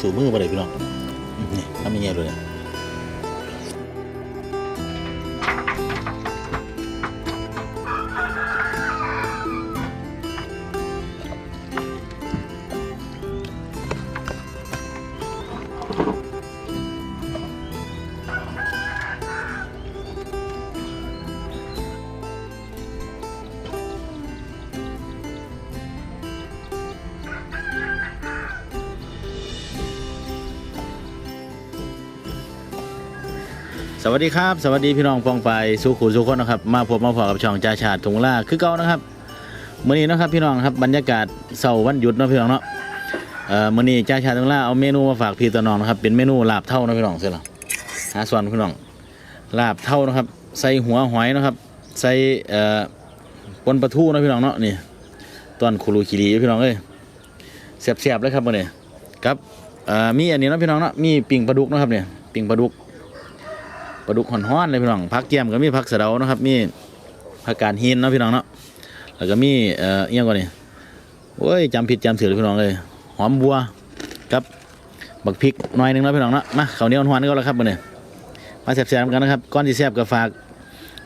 สู่มือมาเลยพี่น้องนี่ทำยังไงเลย วัสดีครับ สวัสดีพี่น้องปองไปสู่ขู่สู่คนนะครับมาพบมาพอกับช่องจ่าชาติถุงล่าคือเก่านะครับมื้อนี้นะครับพี่น้องครับบรรยากาศเสาร์วันหยุดเนาะพี่น้องเนาะเอ่อมื้อนี้จ่าชาติถุงล่าเอาเมนูมาฝากพี่ตัวน้องนะครับเป็นเมนูลาบเท่านะพี่น้องเสียละหาส่วนพี่น้องลาบเท่านะครับ ใส่หัวหอยนะครับ ใส่เอ่อปนปลาทูนะพี่น้องเนาะนี่ตอนคุรูคิรีพี่น้องเอ้ยแซ่บๆเลยครับมื้อนี้ครับเอ่อมีอันนี้นะพี่น้องเนาะมีปิ่งปลาดุกนะครับเนี่ยปิ่งปลาดุก ปลาดุกห่อนๆเลยพี่น้องผักเกียมก็มีผักสะเดานะครับ มีผักกาดหินเนาะพี่น้องเนาะแล้วก็มีเอ่อเอียงก่อนนี่โอ้ยจำผิดจำเสือเลยพี่น้องเลยหอมบัวกับบักพริกหน่อยหนึงนะพี่น้องเนาะมาข้าวเหนียวหวานก็แล้วครับมื้อนี้มาแซ่บๆกันนะครับก่อนที่แซ่บก็ฝาก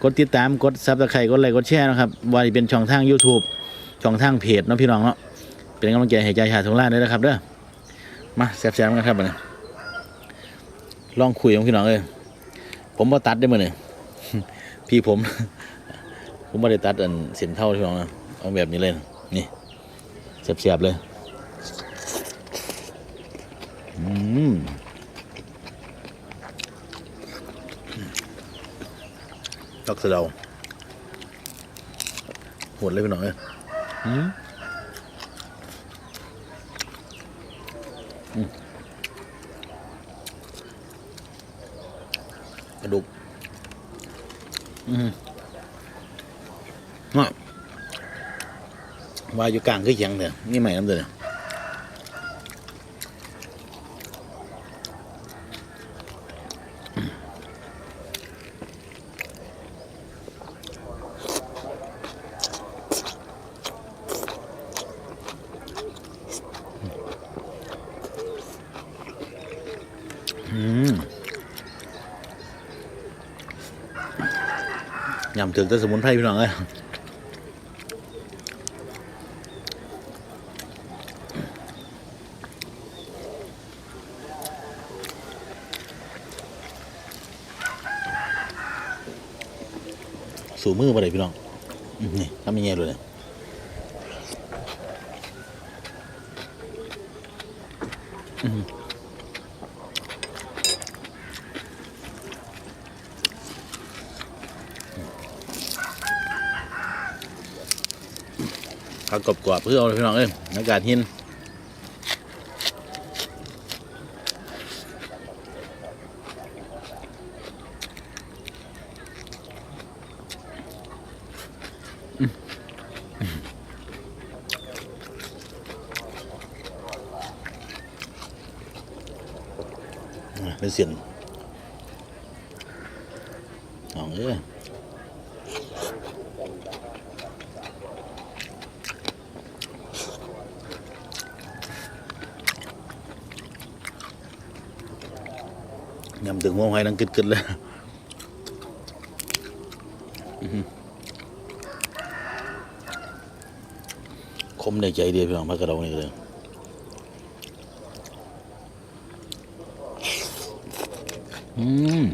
กดติดตามกดซับสไครต์กดไลค์กดแชร์นะครับว่าจะเป็นช่องทาง YouTube ช่องทางเพจเนาะพี่น้องเนาะเป็นกำลังใจให้ใจชาติทงล่าด้วยนะครับเด้อมาแซ่บๆกันครับมื้อนี้ลองคุยกับพี่น้องเลย ผมบ่ตัดได้มื้อนี่พี่ผม ผมบ่ได้ตัดอันเส้นเท่าที่น้องนะเอาแบบนี้เลยนี่เสียบๆเลยอืมตักสะเดาหดเลยพี่น้องเอ้ยอืมอืม กระดูกอืมว่าอยู่กลางคือเขียงเนี่ยนี่ใหม่น้ำเดือเยำถึงแต่สมุนไพรพี่น้องเอ้ยสู่มือมาเลยพี่น้องนี่ทำยังไงเลยเนี่ยอื้อ ผักกรอบๆเพื่อเอาพี่น้องเอ้ยอากาศหินเป็นเสียนเอาเอ้ย ยำถึงหัวหอยนังกึดๆเลยคมในใจเดียวพี่น้องพักกระดองนี่เลยอืม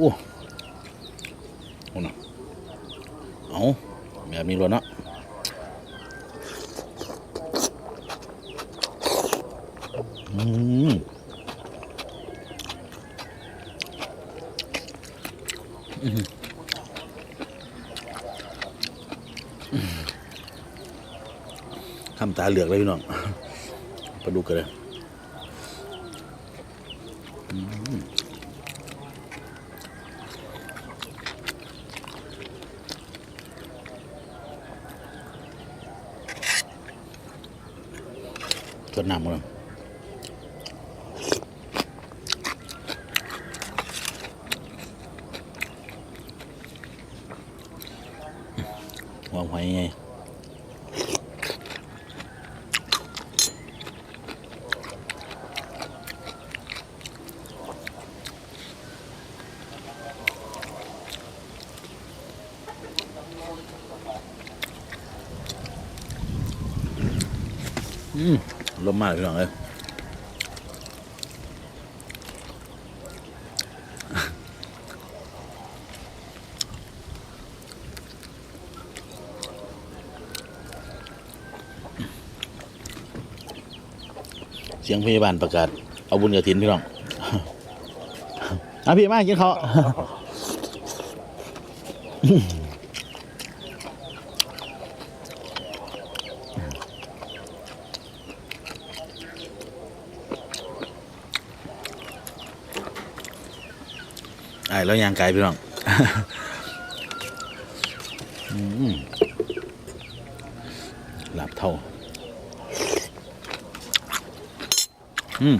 โอ้โหนะเอา แบบนี้เลยเนาะอืมอื้อหืออื้อหือคำตาเหลือกเลยพี่น้องปลาดุกกันเลย ดน้ำมันหอมหอยไงอืม ลมมากพี่น้องเอ้ยเสียงพยาบาลประกาศ เอาบุญกระถินพี่น้องอะพี่มากินเขา แล้วยางไกลพี่น้องหลับเท่า อืม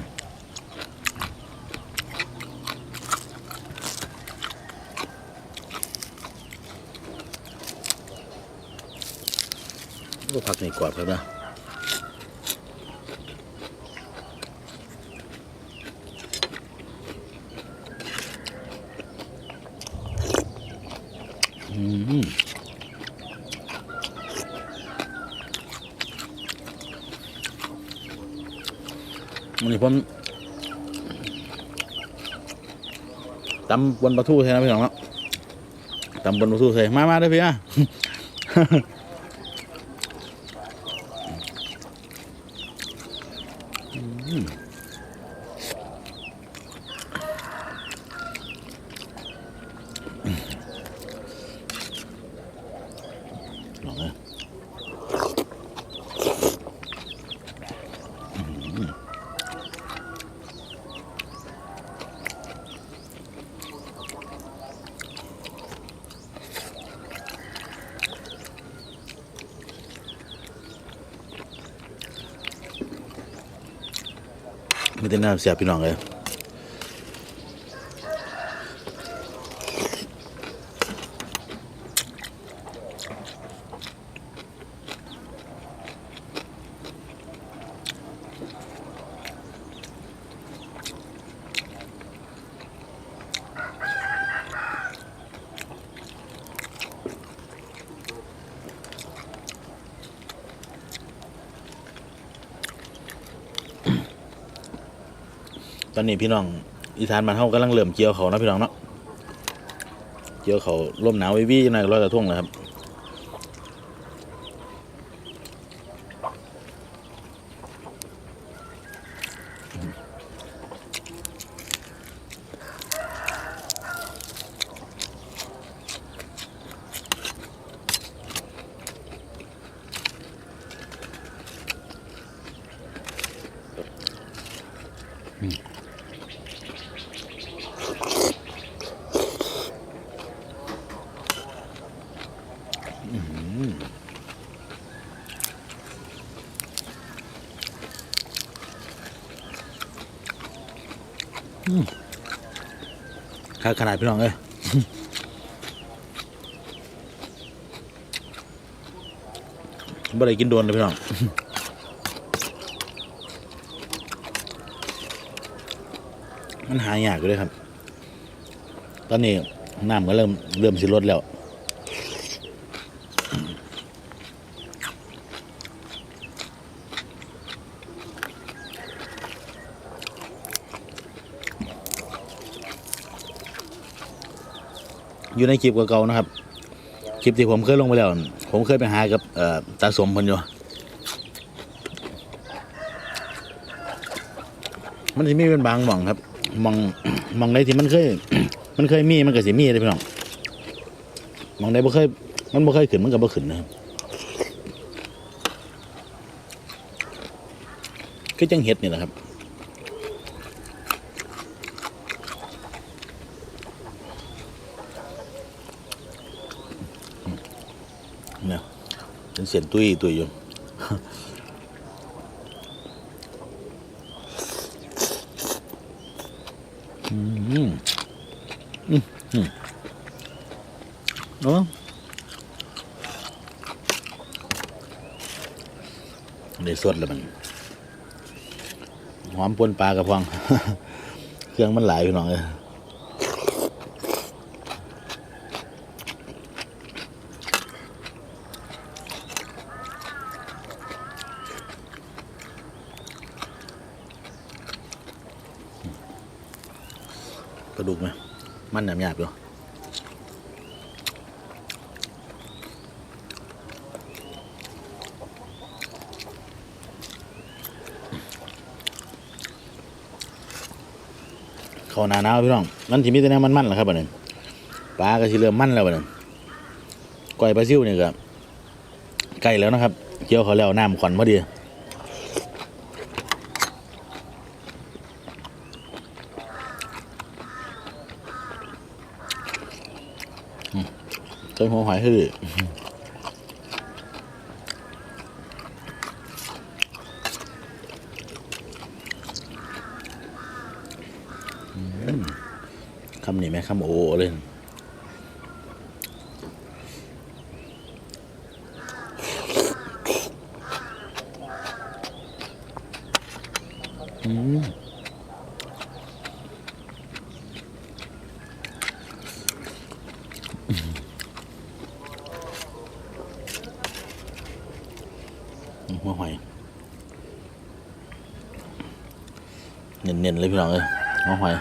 ก็พักในกรอบครับนะอื มันนี้ผมตำบนปลาทูใช่ไหมพี่น้องเนาะตำบนปลาทูใช่มามาเด้พี่อะ ไม่ได้น้ำเสียพี่น้องเลย อนนี้พี่น้องอีสานบ้านเฮากำลังเริ่มเกี่ยวเขานะพี่น้องเนาะเกี่ยวเขาร่มหนาววิวี่จังไงร้อยกระทุ่งเลยครับ ค่าขนาดพี่น้องเอ้ยบ่ได้กินโดนเลยพี่น้องมันหายากอยู่เลยครับ ตอนนี้น้ำก็เริ่มเริ่มสิลดแล้ว อยู่ในคลิปเก่าๆนะครับ คลิปที่ผมเคยลงไปแล้ว ผมเคยไปหากับตาสมพันอยู่มันจะมีเป็นบางหม่องครับหมองหมองใดที่มันเคย มันเคยมีมันก็สิมีเลยพี่น้องหมองใดบ่เคย มันบ่เคยขึ้นมันก็บ่ขึ้นนะครับคือจังเห็ดนี่แหละครับ เสียนตุ้ยตัวอยู่อืมอืมอืมเนาะได้สดแล้วมันหอมปนปลากระพอง เครื่องมันหลายพี่น้องเลย กระดูกไหมมันหยาบๆอยู่เขาหนาหนาวพี่น้องนั่นที่มีแต่แนวมันๆแหละครับบัดนี้ปลาก็สิเริ่มมันแล้วบัดนี้ก้อยปลาซิวนี่ก็ใกล้แล้วนะครับเกี่ยวเขาแล้วน้ำขวัญพอดี ใส่หัวหอยคืออืมคำนี้ไหมคำโอเลยอืมหัวหอยเน้นๆเลยพี่น้องเอ้ยน้องหอย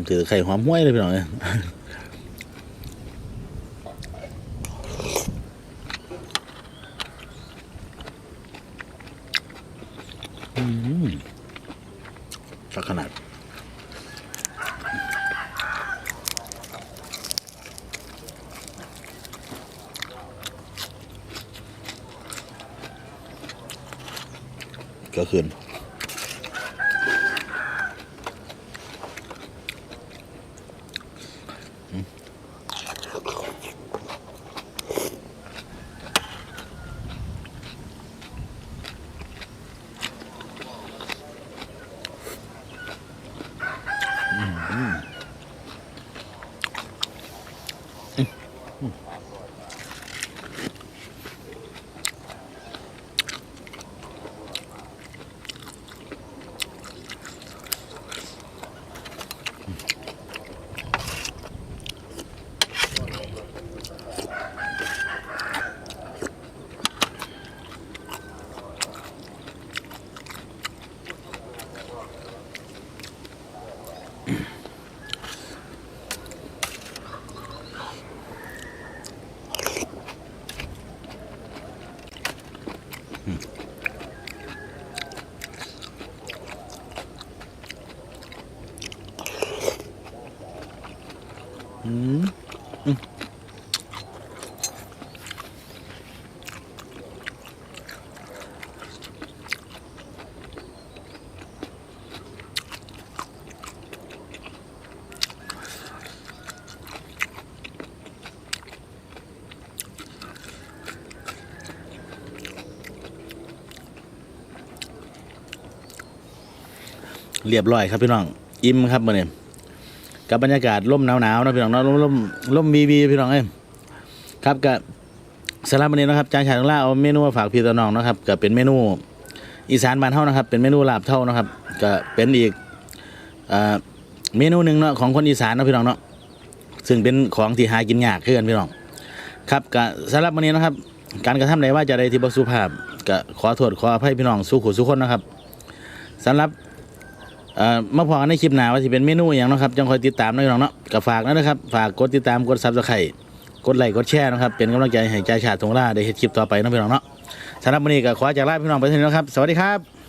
ำถือไข่หอมห้วยเลยพี่น้องเอ้ยสักขนาดก็คืน เรียบร้อยครับพี่น้อง อิ่มครับมื่อนี้กับบรรยากาศร่มหนาวๆนะพี่น้องเนาะร่มร่มร่มวีวีพี่น้องเอ้ยครับกับสำหรับวันนี้นะครับจานชาตงล่าเอาเมนูมาฝากพี่ตน้องนะครับก็เป็นเมนูอีสานบ้านเฮานะครับ เป็นเมนูลาบเท่านะครับ ก็เป็นอีกเมนูหนึ่งเนาะของคนอีสานนะพี่น้องเนาะซึ่งเป็นของที่หากินยากคือกันพี่น้อง ครับก็สำหรับวันนี้นะครับ การกระทำใดว่าจะใดที่บสุภาพก็ขอโทษขออภัยพี่น้องสู้ขู่สู้คนนะครับสำหรับ เอ่อมาพอกันในคลิปหน้าว่าสิเป็นเมนูอย่างเนาะครับจังคอยติดตามนะพี่น้องเนาะก็ฝากนะครับฝากกดติดตามกดซับสไครต์กดไลค์กดแชร์นะครับเป็นกำลังใจให้จ่าชาติทงล่าได้เห็นคลิปต่อไปนะพี่น้องเนาะสำหรับวันนี้ก็ขอจากลาพี่น้องไปเท่านี้นะครับ สวัสดีครับ